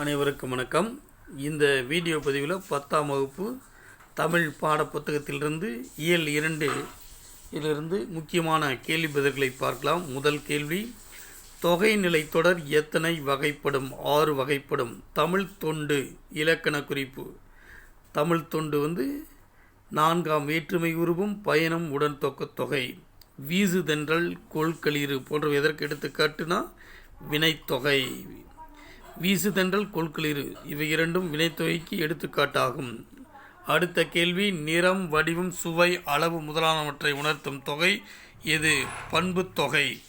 அனைவருக்கும் வணக்கம். இந்த வீடியோ பதிவில் பத்தாம் வகுப்பு தமிழ் பாடப்புத்தகத்திலிருந்து இயல் இரண்டு இதிலிருந்து முக்கியமான கேள்வி பதில்களை பார்க்கலாம். முதல் கேள்வி தொகை நிலைத்தொடர் எத்தனை வகைப்படும்? ஆறு வகைப்படும். தமிழ் தொண்டு இலக்கண குறிப்பு. தமிழ் தொண்டு வந்து நான்காம் வேற்றுமை உருவும் பயணம் உடன் தொக்க தொகை. வீசுதென்றல் கொள்களிறு போன்றவை எதற்கு எடுத்துக்காட்டுனா வினைத்தொகை. வீசுதென்றல் கொள்களிரு இவை இரண்டும் வினைத்தொகைக்கு எடுத்துக்காட்டாகும். அடுத்த கேள்வி நிறம் வடிவம் சுவை அளவு முதலானவற்றை உணர்த்தும் தொகை எது? பண்புத் தொகை.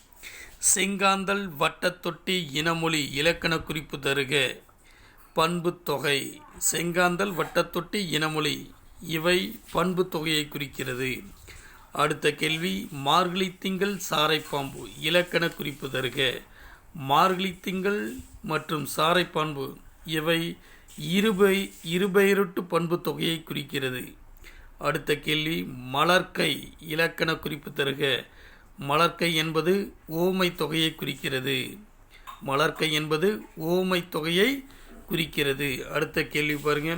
செங்காந்தல் வட்டத்தொட்டி இனமொழி இலக்கண குறிப்பு தருக. பண்புத் தொகை. செங்காந்தல் வட்டத்தொட்டி இனமொழி இவை பண்பு தொகையை குறிக்கிறது. அடுத்த கேள்வி மார்கழி திங்கள் சாரைப்பாம்பு இலக்கண குறிப்பு தருக. மார்கழி திங்கள் மற்றும் சாரைப்பாம்பு இவை இருபை இருபெயருட்டு பண்பு தொகையை குறிக்கிறது. அடுத்த கேள்வி மலர்க்கை இலக்கண குறிப்பு தருக. மலர்க்கை என்பது ஓமை தொகையை குறிக்கிறது. மலர்க்கை என்பது ஓமை தொகையை குறிக்கிறது. அடுத்த கேள்வி பாருங்க.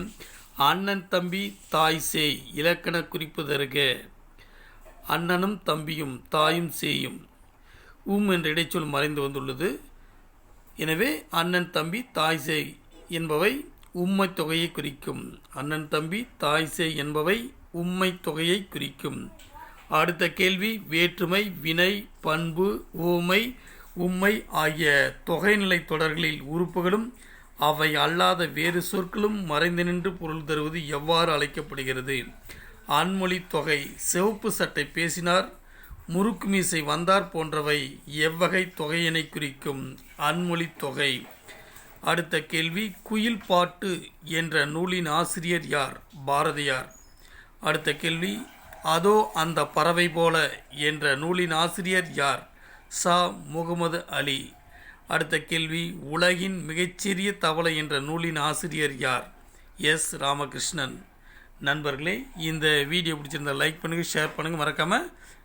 அண்ணன் தம்பி தாய் சேய் இலக்கண குறிப்பு தருக. அண்ணனும் தம்பியும் தாயும் சேயும். உம் என்ற இடைச்சொல் மறைந்து வந்துள்ளது. எனவே அண்ணன் தம்பி தாய் சேய் என்பவை உம்மை தொகையை குறிக்கும். அண்ணன் தம்பி தாய் சேய் என்பவை உம்மை தொகையை குறிக்கும். அடுத்த கேள்வி வேற்றுமை வினை பண்பு ஓமை உம்மை ஆகிய தொகைநிலை தொடர்களில் உறுப்புகளும் அவை அல்லாத வேறு சொற்களும் மறைந்து நின்று பொருள் தருவது எவ்வாறு அழைக்கப்படுகிறது? அன்மொழி தொகை சிவப்பு சட்டை பேசினார். முறுக்கு மீசை வந்தார் போன்றவை எவ்வகை தொகையினை குறிக்கும் அன்மொழி தொகை. அடுத்த கேள்வி குயில் பாட்டு என்ற நூலின் ஆசிரியர் யார்? பாரதியார். அடுத்த கேள்வி அதோ அந்த பறவை போல என்ற நூலின் ஆசிரியர் யார்? சா. முகமது அலி. அடுத்த கேள்வி உலகின் மிகச்சிறிய தவளை என்ற நூலின் ஆசிரியர் யார்? எஸ். ராமகிருஷ்ணன். நண்பர்களே இந்த வீடியோ பிடிச்சிருந்தால் லைக் பண்ணுங்கள் ஷேர் பண்ணுங்கள் மறக்காமல்